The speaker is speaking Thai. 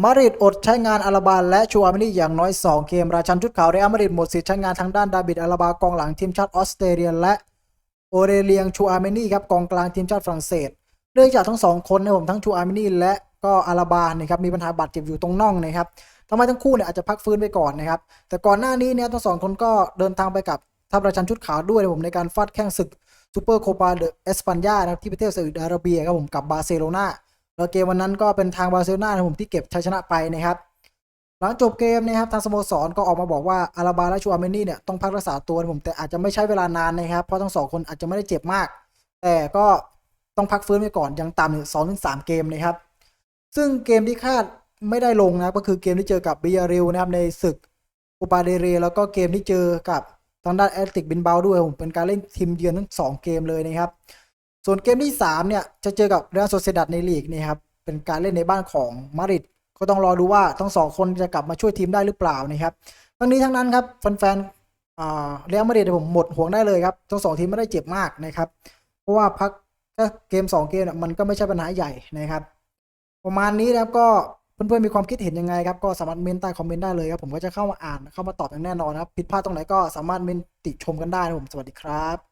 มาริดอดใช้งานอาราบาและชูอาเมนี่อย่างน้อย 2 เกม ราชันชุดขาวเรอัลมาริดหมดสิทธิ์ใช้งานทางด้านดาบิดอาราบากองหลังทีมชาติออสเตรเลียและโอเรเลียงชูอาเมนี่ครับกองกลางทีมชาติฝรั่งเศสเนื่องจากทั้งสองคนนะผมทั้งชูอาเมนี่และก็อาราบานะครับมีปัญหาบาดเจ็บอยู่ตรงน่องนะครับทำให้ทั้งคู่เนี่ยอาจจะพักฟื้นไปก่อนนะครับแต่ก่อนหน้านี้เนี่ยทั้งสองคนก็เดินทางไปกับทัพราชันชุดขาวด้วยนะผมในการฟาดแข่งศึกซูเปอร์โคปาเดอเอสปันยานะครับที่ประเทศซาอุดิอาระเบียครับผมกับบาร์เซโลนา แล้วเกมวันนั้นก็เป็นทางบาร์เซโลนาผมที่เก็บชัยชนะไปนะครับ หลังจบเกมนะครับทางสโมสรก็ออกมาบอกว่าอาราบาและชูอาเมนี่เนี่ยต้องพักรักษาตัวผมแต่อาจจะไม่ใช้เวลานานนะครับเพราะทั้งสองคนอาจจะไม่ได้เจ็บมาก แต่ก็ต้องพักฟื้นไปก่อนยังต่ำถึงสองถึงสามเกมนะครับ ซึ่งเกมที่คาดไม่ได้ลงนะก็คือเกมที่เจอกับบียาริลนะครับในศึกอุปาเดเร แล้วก็เกมที่เจอกับทางด้านแอตติกบินเบาด้วยผมเป็นการเล่นทีมเยือนทั้งสองเกมเลยนะครับ ส่วนเกมที่สามเนี่ย จะเจอกับเรอัลโซเซดัดในลีกนี่ครับ เป็นการเล่นในบ้านของมาริดก็ต้องรอดูว่าทั้งสองคนจะกลับมาช่วยทีมได้หรือเปล่านะครับทั้งนี้ทั้งนั้นครับแฟนๆเรอัลมาริดผมหมดห่วงได้เลยครับทั้งสองทีมไม่ได้เจ็บมากนะครับ เพราะว่าพักเกม 2 เกมมันก็ไม่ใช่ปัญหาใหญ่นะครับ ประมาณนี้นะครับก็เพื่อนๆมีความคิดเห็นยังไงครับก็สามารถเมนใต้คอมเมนต์ได้เลยครับผมก็จะเข้ามาอ่านเข้ามาตอบอย่างแน่นอนครับผิดพลาดตรงไหนก็สามารถเมนติชมกันได้นะผมสวัสดีครับ